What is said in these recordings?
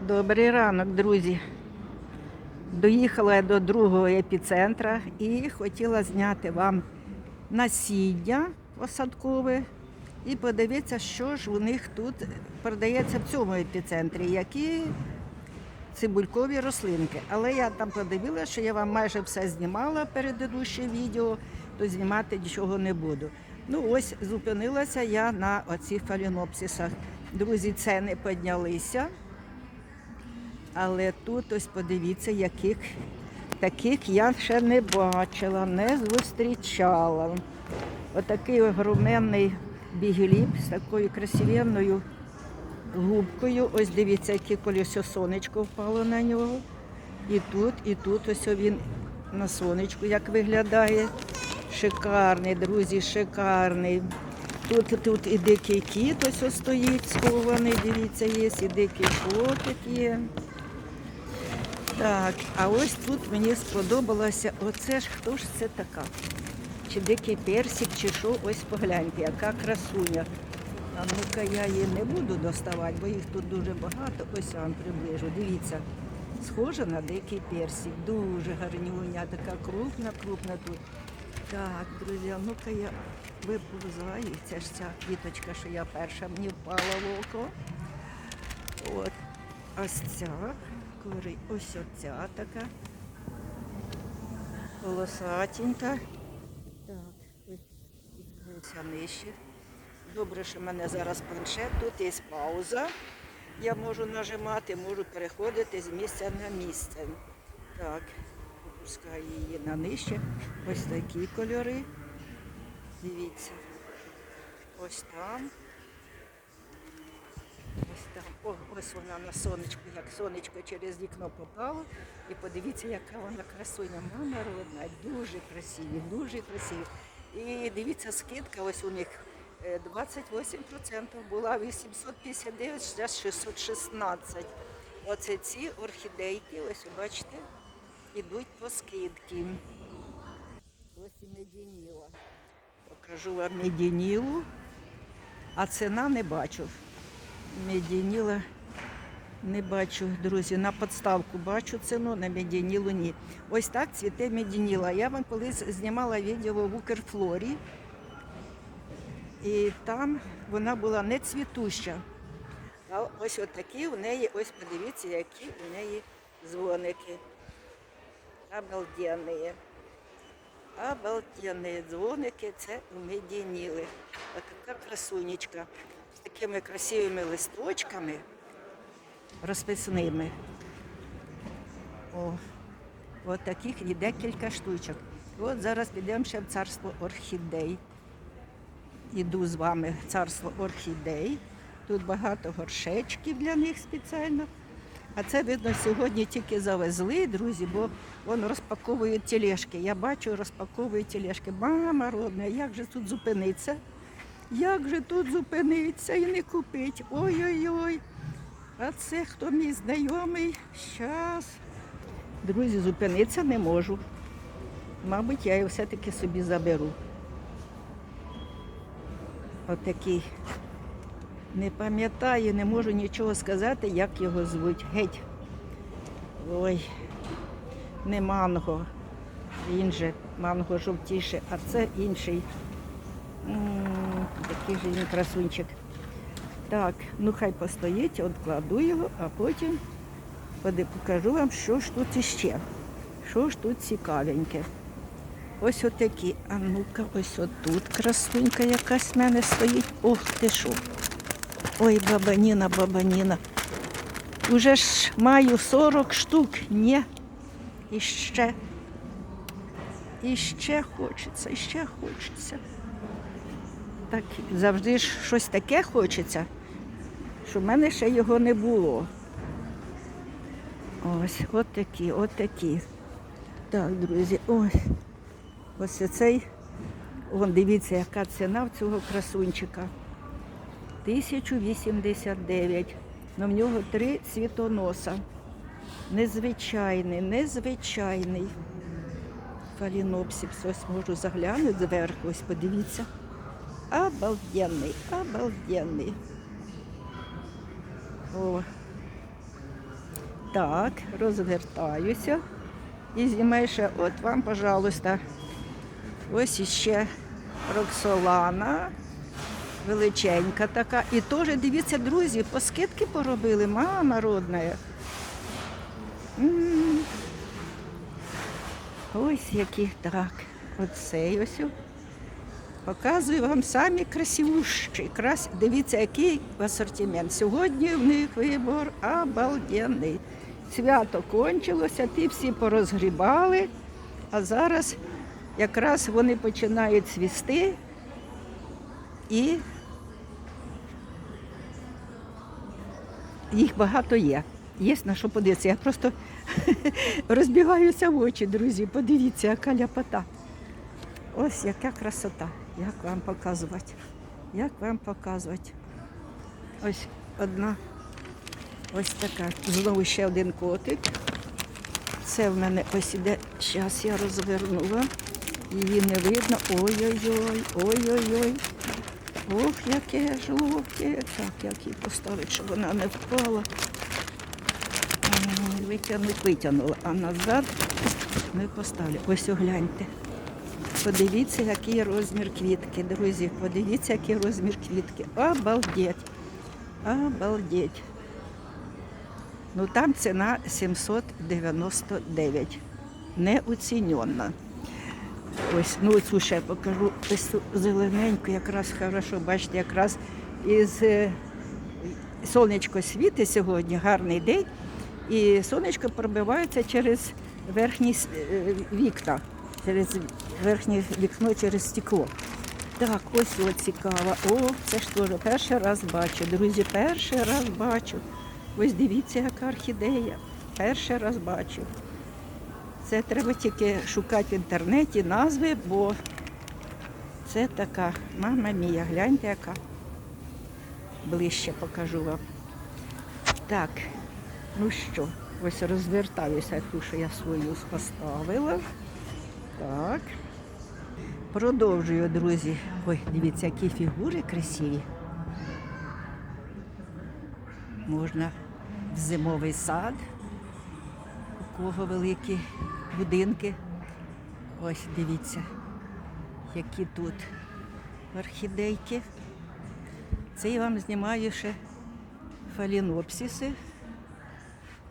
Добрий ранок, друзі. Доїхала я до другого епіцентра і хотіла зняти вам насіння осадкове і подивитися, що ж у них тут продається в цьому епіцентрі, які цибулькові рослинки. Але я там подивилася, що я вам майже все знімала передидуще відео, то знімати нічого не буду. Ну ось зупинилася я на оцих фалінопсисах. Друзі, ціни піднялися. Але тут ось подивіться, яких таких я ще не бачила, не зустрічала. Отакий огроменний бігеліп з такою красивенною губкою. Ось дивіться, яке колесо сонечко впало на нього. І тут, і тут ось він на сонечку як виглядає. Шикарний, друзі, шикарний. Тут, тут і дикий кіт ось стоїть схований, дивіться, є, і дикий котик є. Так, а ось тут мені сподобалося, оце ж хто ж це така? Чи дикий персик, чи що, ось погляньте, яка красуня. А ну-ка я її не буду доставати, бо їх тут дуже багато. Ось я вам приближу. Дивіться, схожа на дикий персик. Дуже гарнюня, така крупна, крупна тут. Так, друзі, ну-ка я виповзаю. Це ж ця квіточка, що я перша мені впала в око. От. Ось ця кори, ось оця така. Полосатенька. Так, ось нижче. Добре, що в мене зараз планшет, тут є пауза. Я можу нажимати, можу переходити з місця на місце. Так, опускаю її на нижче. Ось такі кольори. Дивіться. Ось там. Там. О, ось вона на сонечку, як сонечко через вікно попало. І подивіться, яка вона красуня. Мама родна, дуже красиві, дуже красиві. І дивіться, скидка ось у них е, 28% була 859, зараз 616. Оце ці орхідейки, ось бачите, ідуть по скидці. Ось і медініла. Покажу вам медінілу, а ціна не бачу. Медініла не бачу, друзі. На подставку бачу ціну, на медінілу ні. Ось так цвіте медініла. Я вам колись знімала відео в Укрфлорі. І там вона була не цвітуща. А ось от такі у неї, ось подивіться, які у неї дзвоники. Обалденні. Обалденні дзвоники це у медініли. Ось така красунечка такими красивими листочками розписними. О, от таких і декілька штучок. От зараз підемо ще в царство орхідей. Іду з вами в царство орхідей. Тут багато горшечків для них спеціально. А це, видно, сьогодні тільки завезли, друзі, бо вон розпаковують тележки. Я бачу, розпаковують тележки. Мама родна, як же тут зупиниться? Як же тут зупиниться і не купить? Ой-ой-ой. А це хто мій знайомий? Щас. Друзі, зупинитися не можу. Мабуть, я його все-таки собі заберу. Отакий. Не пам'ятаю, не можу нічого сказати, як його звуть. Геть. Ой, не манго. Він же манго жовтіше, а це інший. Такий же він красунчик. Так, ну хай постоїть, откладу його, а потім покажу вам, що ж тут іще. Що ж тут цікавеньке. Ось отакі. А ну-ка, ось отут красунька якась в мене стоїть. Ох ти що. Ой, бабаніна, бабаніна. Уже ж маю 40 штук. Ні. І ще. І ще хочеться, і ще хочеться. Так, завжди ж щось таке хочеться, що в мене ще його не було. Ось, от такі, от такі. Так, друзі, ось. Ось цей. Вон дивіться, яка ціна в цього красунчика. 1089. Ну, в нього три цвітоноса. Незвичайний, незвичайний. Фалінопсипс. Ось можу заглянути зверху, ось подивіться. Обалденний, обалденний. О, Так, розвертаюся. І знімаю ще, от вам, пожалуйста, ось іще Роксолана. Величенька така. І теж, дивіться, друзі, по скидки поробили, мама родна. Ось які так. Оцей ось. Показую вам самі красивущі. Крас... Дивіться, який асортимент. Сьогодні в них вибор обалденний. Свято кончилося, ті всі порозгрібали, а зараз якраз вони починають цвісти і їх багато є. Є на що подивитися. Я просто розбігаюся в очі, друзі. Подивіться, яка ляпота. Ось яка красота. Як вам показувати? Як вам показувати? Ось одна, ось така. Знову ще один котик. Це в мене ось іде. Зараз я розвернула. Її не видно. Ой-ой-ой, ой-ой-ой. Ох, яке жовте. Так, як її поставити, щоб вона не впала. Витягнуть, витягнула, а назад не поставлю. Ось огляньте. Подивіться, який розмір квітки, друзі. Подивіться, який розмір квітки. Обалдеть. Обалдеть. Ну там ціна 799. Неоцінена. Ось, ну цю ще покажу. Ось зелененьку, якраз хорошо, бачите, якраз із е, сонечко світить сьогодні, гарний день. І сонечко пробивається через верхні е, вікна, через верхнє вікно через стекло. Так, ось от цікаво. О, це ж теж перший раз бачу. Друзі, перший раз бачу. Ось дивіться, яка орхідея. Перший раз бачу. Це треба тільки шукати в інтернеті назви, бо це така, мама мія, гляньте, яка. Ближче покажу вам. Так, ну що, ось розвертаюся ту, що я свою поставила. Так. Продовжую, друзі. Ой, дивіться, які фігури красиві. Можна в зимовий сад, у кого великі будинки. Ось дивіться, які тут орхідейки. Це я вам знімаю ще фалінопсиси,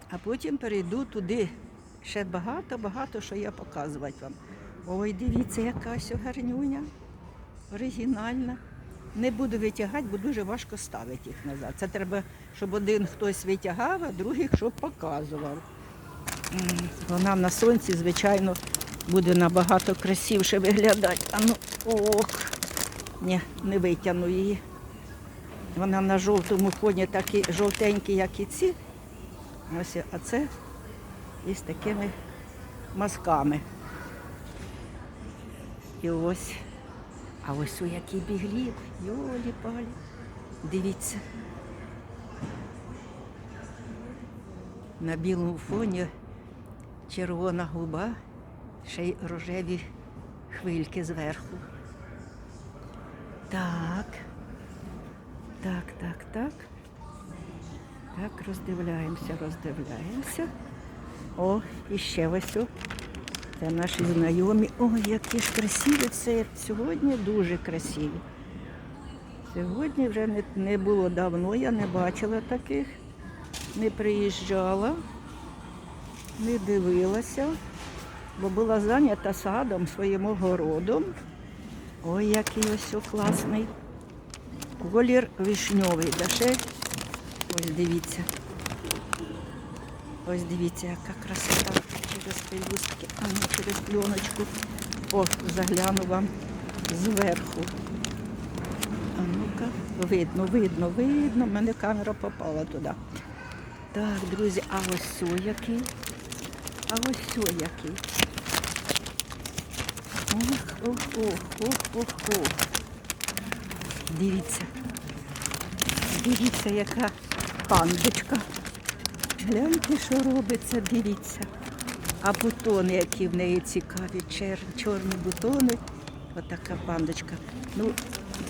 а потім перейду туди. Ще багато-багато, що я показувати вам. Ой, дивіться, яка ось гарнюня. Оригінальна. Не буду витягати, бо дуже важко ставити їх назад. Це треба, щоб один хтось витягав, а другий щоб показував. Вона на сонці, звичайно, буде набагато красивше виглядати. А ну, ох, ні, не витягну її. Вона на жовтому фоні такі жовтенькі, як і ці. Ось, а це із такими мазками. І ось, а ось у який біглів, йолі палі. Дивіться. На білому фоні червона губа, ще й рожеві хвильки зверху. Так. Так, так, так. Так, роздивляємося, роздивляємося. О, і ще ось. Це наші знайомі. Ой, які ж красиві це. Сьогодні дуже красиві. Сьогодні вже не, не було давно, я не бачила таких, не приїжджала, не дивилася, бо була зайнята садом своїм огородом. Ой, який ось класний. Колір вишньовий. Да ще ось дивіться. Ось дивіться, яка красота через пелюстки, а не через пленочку. О, загляну вам зверху. А ну-ка, видно, видно, видно. в мене камера попала туди. Так, друзі, а ось сьо який. А ось сьо який. Ох, ох, ох, ох, ох, ох. Дивіться. Дивіться, яка пандочка. Гляньте, що робиться, дивіться. А бутони, які в неї цікаві, чер, чорні бутони. Отака пандочка. Ну,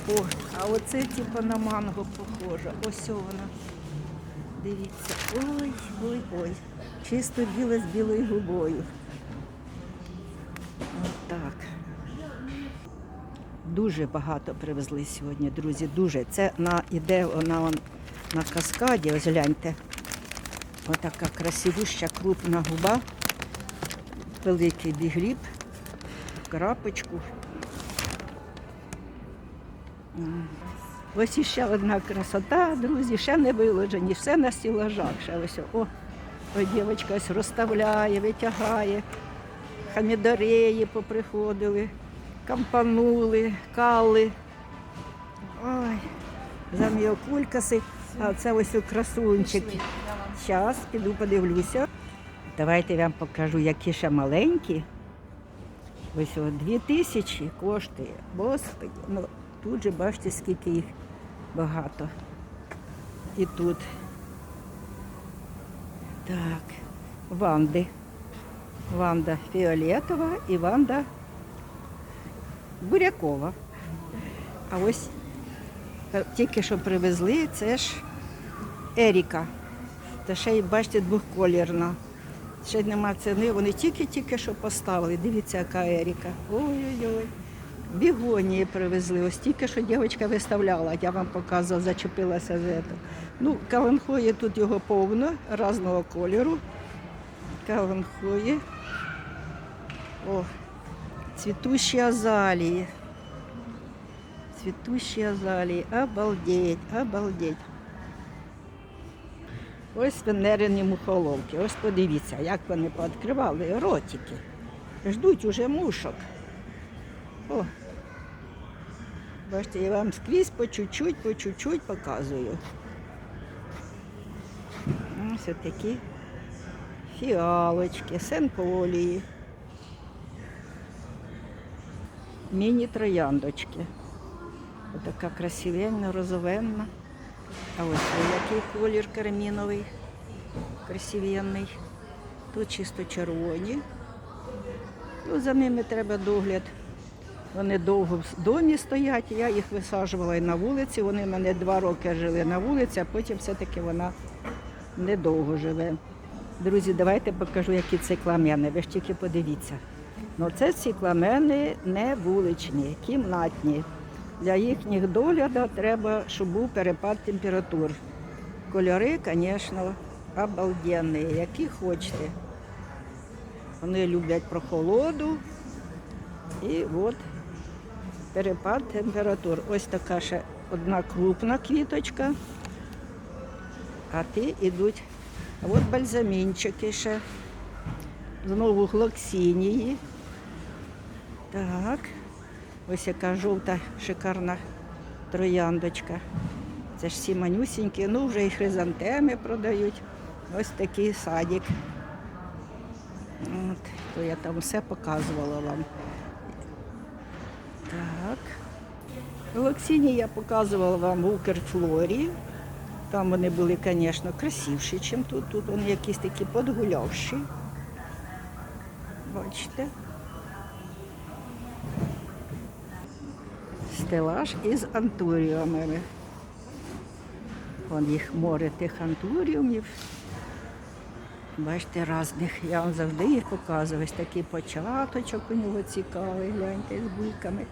о, а оце типу на манго похоже. Ось вона. подивіться. Ой, ой, ой. Чисто біле з білою губою. Отак. Дуже багато привезли сьогодні, друзі. Дуже. Це на іде вона он на каскаді. Ось гляньте. Отака красивуща крупна губа. Великий бігріб, крапочку. Ось іще одна красота, друзі, ще не виложені, все на стілажах. Ще ось. О, о дівчинка ось розставляє, витягає. Хамідореї поприходили, кампанули, кали. Ой, заміокулькаси. А це ось у красунчики. Зараз піду подивлюся. Давайте я вам покажу, які ще маленькі. Ось о, дві тисячі коштує. Господи, ну тут же бачите, скільки їх багато. І тут. Так, ванди. Ванда фіолетова і Ванда бурякова. А ось е, тільки що привезли, це ж Еріка. Та ще й бачите, двохколірна. Ще нема ціни, вони тільки-тільки що поставили. Дивіться, яка Еріка. Ой-ой-ой. Бігонії привезли. Ось тільки що дівчинка виставляла, я вам показувала, зачепилася за це. Ну, каленхої тут його повно, різного кольору. Каленхої. О, цвітущі азалії. Цвітущі азалії. Обалдеть, обалдеть. Ось венерені мухоловки. Ось подивіться, як вони пооткривали ротики. Ждуть уже мушок. О. Бачите, я вам скрізь по чуть-чуть, по чуть-чуть показую. Ось такі фіалочки, сенполії. Міні-трояндочки. Отака красивенна, розовенна. А ось який колір карміновий, красивенний. Тут чисто червоні. Ну, за ними треба догляд. Вони довго в домі стоять, я їх висаджувала і на вулиці. Вони в мене два роки жили на вулиці, а потім все-таки вона недовго живе. Друзі, давайте покажу, які цикламени. Ви ж тільки подивіться. Ну, це цикламени не вуличні, кімнатні. Для їхніх догляду треба, щоб був перепад температур. Кольори, звісно, обалденні, які хочете. Вони люблять прохолоду. І от перепад температур. Ось така ще одна крупна квіточка. А ті йдуть. А от бальзамінчики ще. Знову глоксинії. Так. Ось яка жовта шикарна трояндочка. Це ж всі манюсінькі, ну вже і хризантеми продають. Ось такий садик. От, то я там все показувала вам. Так. Локсині я показувала вам в Укрфлорі. Там вони були, звісно, красивші, ніж тут. Тут вони якісь такі подгулявші. Бачите? Стелаж із антуріумами. Вон їх море тих антуріумів. Бачите, різних. Я вам завжди їх показую. Ось такий початочок у нього цікавий, гляньте, з бульками.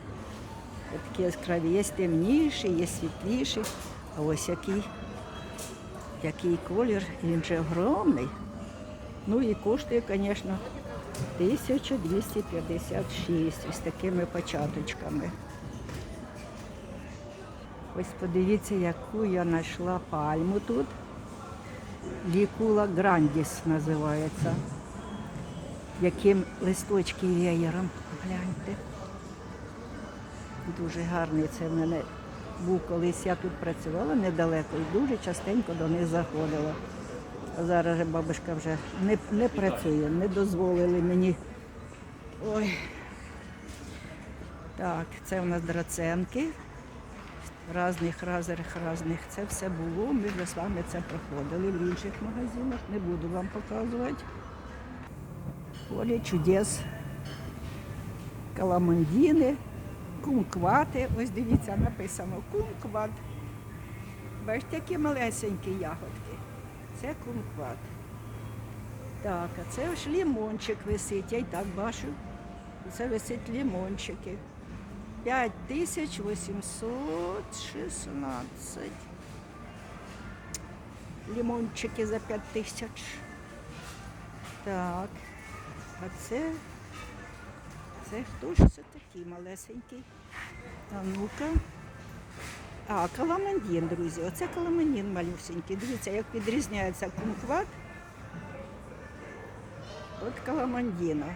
Такі яскраві, є темніші, є світліші. А ось який, який колір, він же огромний. Ну і коштує, звісно, 1256 ось такими початочками. Ось подивіться, яку я знайшла пальму тут. Лікула Грандіс називається. Яким листочки веєром. Гляньте. Дуже гарний це в мене був колись. Я тут працювала недалеко і дуже частенько до них заходила. А зараз бабушка вже не, не працює, не дозволили мені. Ой. Так, це у нас драценки різних, різних, різних. Це все було. Ми вже з вами це проходили в інших магазинах. Не буду вам показувати. Поле чудес. Каламандіни, кумквати. Ось дивіться, написано кумкват. Бачите, які малесенькі ягодки. Це кумкват. Так, а це ось лімончик висить. Я й так бачу. Це висить лімончики. 5816. Лімончики за 5 тисяч. Так. А це. Це хто ж це такий малесенький? А ну-ка. А, каламандін, друзі. Оце каламандін малюсенький. Дивіться, як відрізняється кумкват От каламандіна.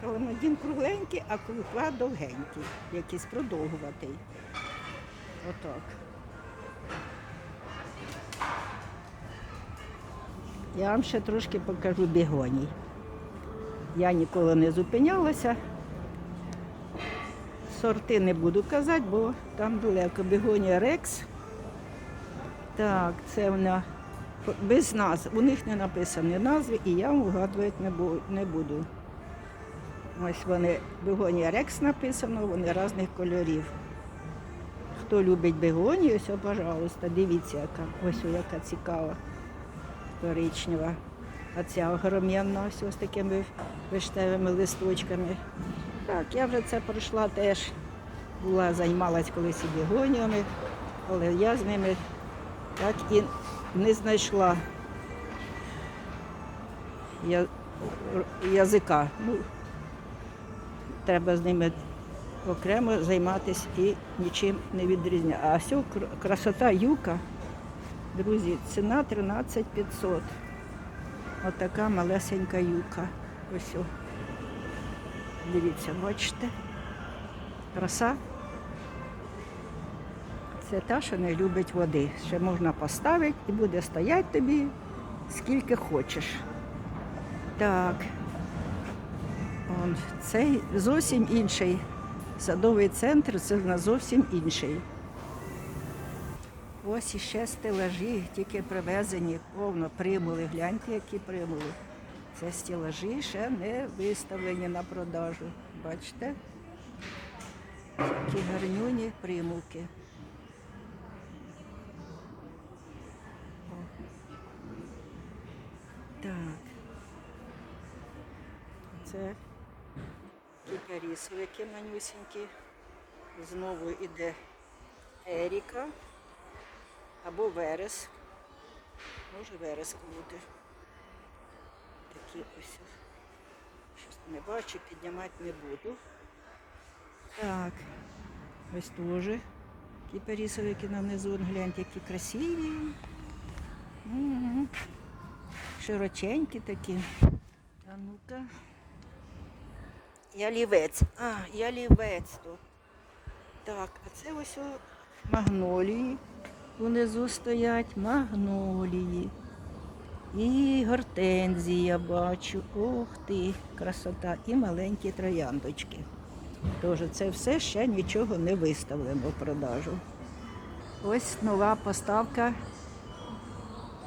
Каламандін кругленький, а кумкват довгенький, якийсь продовгуватий. Отак. Я вам ще трошки покажу бігоній. Я ніколи не зупинялася. Сорти не буду казати, бо там далеко бігонія Рекс. Так, це вона без назв. У них не написані назви, і я вгадувати не буду. Ось вони, бегонія Рекс написано, вони різних кольорів. Хто любить бегонію, ось, пожалуйста, дивіться, яка. Ось яка цікава, коричнева. А ця огром'яна, ось ось такими виштевими листочками. Так, я вже це пройшла теж. Була, займалась колись і бегоніями, але я з ними так і не знайшла я, язика. Ну, треба з ними окремо займатися і нічим не відрізняти. А все, красота юка, друзі, ціна 13 500. Отака малесенька юка. Ось. Дивіться, бачите? Краса. Це та, що не любить води. Ще можна поставити і буде стояти тобі скільки хочеш. Так. Он, цей зовсім інший. Садовий центр це в нас зовсім інший. Ось іще стелажі, тільки привезені, повно примули. Гляньте, які примули. Це стелажі ще не виставлені на продажу. Бачите? Такі гарнюні примулки. Так. Це кіпарісовики манюсінькі. Знову іде Еріка або Верес. Може вереск бути. Такі ось. Щось не бачу, піднімати не буду. Так, ось теж кіпарісовики на внизу, гляньте, які красиві. Широченькі такі. А ну-ка. Ялівець. А, ялівець тут. Так, а це ось о магнолії. Внизу стоять магнолії. І гортензії я бачу. Ох ти, красота. І маленькі трояндочки. Тож це все ще нічого не виставлено в продажу. Ось нова поставка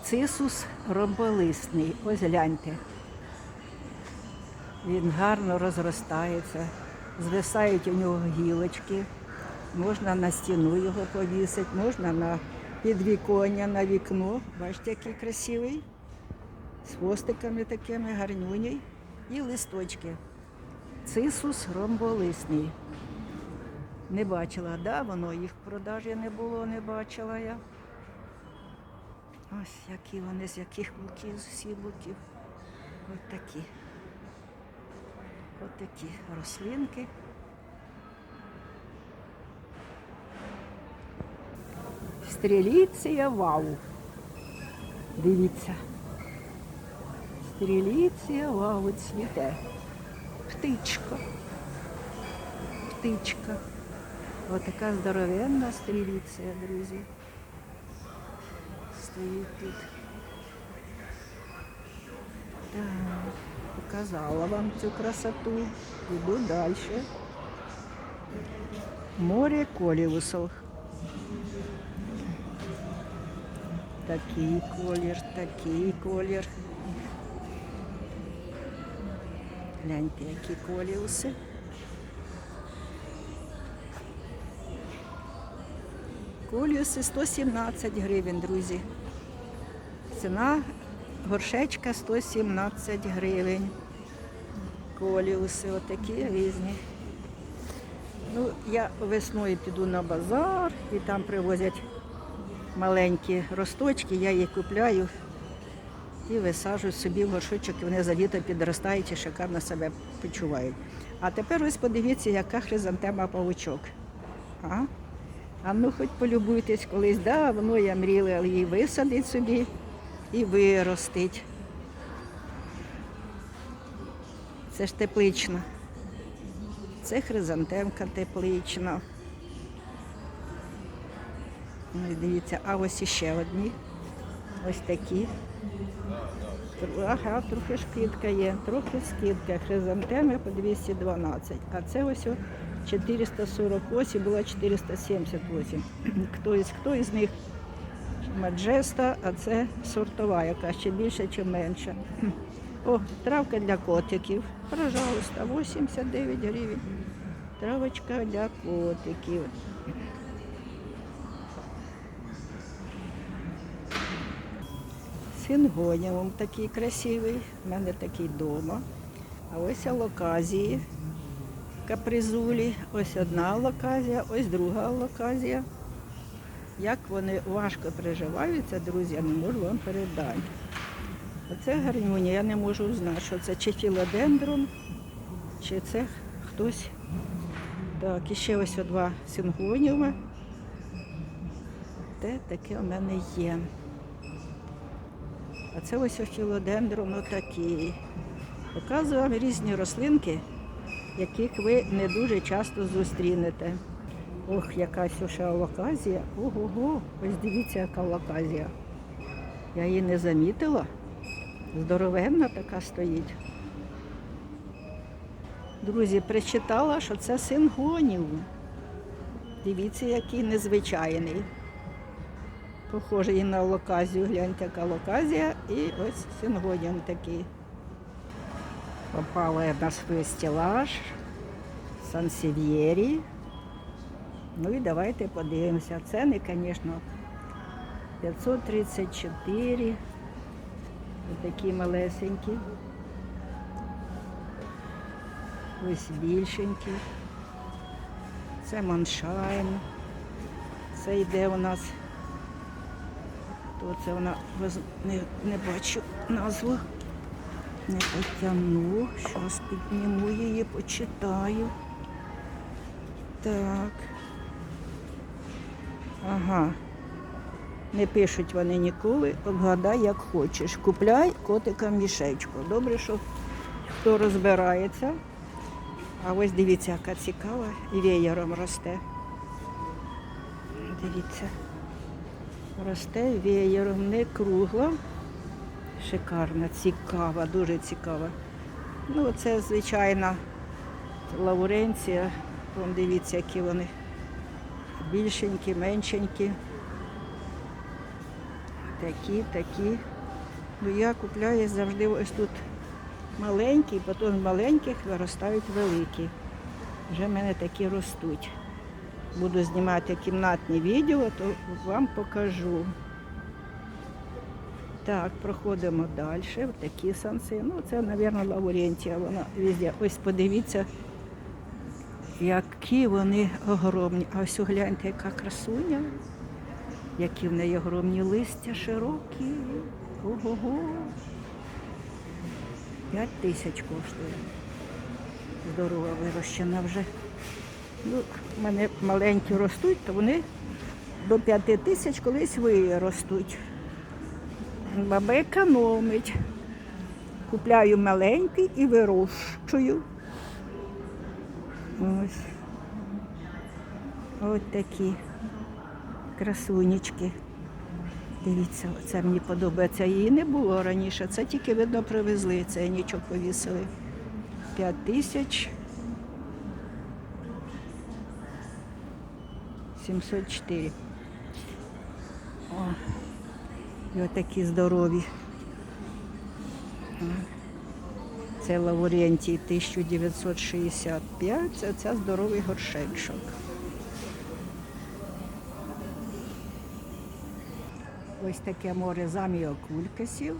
Цисус ромболисний. Ось гляньте. Він гарно розростається, звисають у нього гілочки, можна на стіну його повісити, можна на підвіконня, на вікно. Бачите, який красивий. З хвостиками такими гарнюні і листочки. Цисус ромболисний. Не бачила, да, воно їх в продажі не було, не бачила я. Ось які вони, з яких боків, з усіх боків. Ось такі. Ось такі рослинки. Стреліція вау. Дивіться. Стреліція вау цвіте. Птичка. Птичка. Ось така здоровенна стреліція, друзі. Стоїть тут. Так, показала вам цю красоту. Іду далі. Море коліусов. Такий колір, такий колір. Гляньте, які коліуси. Коліуси 117 гривень, друзі. Ціна горшечка 117 гривень. Коліуси отакі різні. Ну, я весною піду на базар і там привозять маленькі росточки, я їх купляю і висаджую собі в горшочок, і вони за літо підростають і шикарно себе почувають. А тепер ось подивіться, яка хризантема павучок. А? а ну хоч полюбуйтесь, колись давно я мріяла її висадити собі і виростить. Це ж теплична. Це хризантемка теплична. Ну, дивіться, а ось іще одні. Ось такі. Ага, трохи шкидка є, трохи скидка. Хризантеми по 212. А це ось 448, була 478. Хто із, хто із них Маджеста, а це сортова, яка ще більше чи менша. О, травка для котиків. Пожалуйста, 89 гривень. Травочка для котиків. Сингоніум такий красивий. У мене такий вдома. А ось алоказії. Капризулі. Ось одна алоказія, ось друга алоказія. Як вони важко переживаються, друзі, я не можу вам передати. Оце гарнюня, я не можу знати, що це чи філодендрон, чи це хтось. Так, і ще ось два сингоніуми. Те таке у мене є. А це ось філодендрон отакий. Показую вам різні рослинки, яких ви не дуже часто зустрінете. Ох, якась ще алоказія. Ого-го, ось дивіться, яка алоказія. Я її не замітила. Здоровенна така стоїть. Друзі, прочитала, що це сингонів. Дивіться, який незвичайний. Похожий і на локазію. Гляньте, яка локазія. І ось сингоніум такий. Попала я на свій стелаж Сансів'єрі. Ну і давайте подивимося. Ціни, звісно, 534. Такі малесенькі. Ось більшенькі. Це маншайн. Це йде у нас. То це вона не, не бачу назву. Не потягну. Зараз підніму її, почитаю. Так. Ага. Не пишуть вони ніколи, обгадай, як хочеш. Купляй котика мішечку. Добре, що хто розбирається. А ось дивіться, яка цікава, і веєром росте. Дивіться. Росте веєром, не кругла. Шикарна, цікава, дуже цікава. Ну, це звичайна лауренція. Вон дивіться, які вони більшенькі, меншенькі. Такі, такі. Ну я купляю завжди ось тут маленькі, потім з маленьких виростають великі. Вже в мене такі ростуть. Буду знімати кімнатні відео, то вам покажу. Так, проходимо далі. Такі санси. Ну, це, мабуть, лаурентія. Вона везде. Ось подивіться, які вони огромні. А ось гляньте, яка красуня. Які в неї огромні листя широкі. Ого-го. П'ять тисяч коштує. Здорова вирощена вже. Ну, в мене маленькі ростуть, то вони до п'яти тисяч колись виростуть. Баба економить. Купляю маленький і вирощую. Ось. Ось такі красунечки. Дивіться, це мені подобається. Її не було раніше. Це тільки видно привезли. Це нічого повісили. 5 тисяч. 704. О, і отакі здорові. Це Лавурентій 1965. Це, здоровий горшечок. ось таке море заміокулькасів.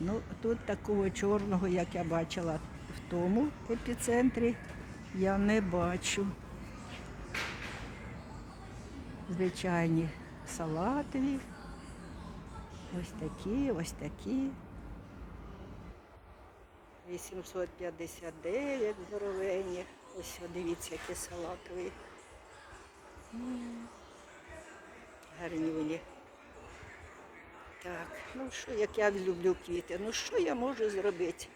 Ну, тут такого чорного, як я бачила в тому епіцентрі, я не бачу. Звичайні салатові. Ось такі, ось такі. 859 здоровенні. Ось дивіться, які салатові. Гарнюні. Так, ну що, як я люблю квіти, ну що я можу зробити?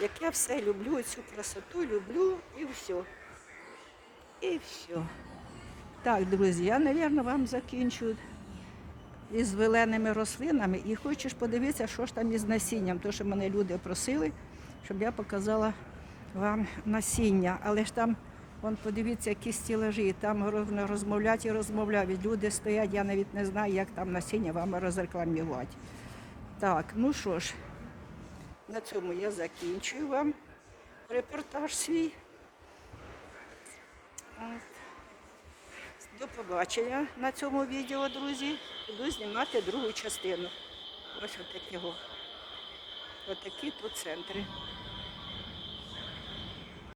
Як я все люблю, цю красоту люблю і все. І все. Так, друзі, я, мабуть, вам закінчу із зеленими рослинами і хочеш подивитися, що ж там із насінням. То, що мене люди просили, щоб я показала вам насіння. Але ж там, вон, подивіться, які стілажі, там роз- розмовлять і розмовляють. Люди стоять, я навіть не знаю, як там насіння вам розрекламувати. Так, ну що ж, на цьому я закінчую вам репортаж свій. До побачення на цьому відео, друзі. Буду знімати другу частину. Ось отакого. Отакі тут центри.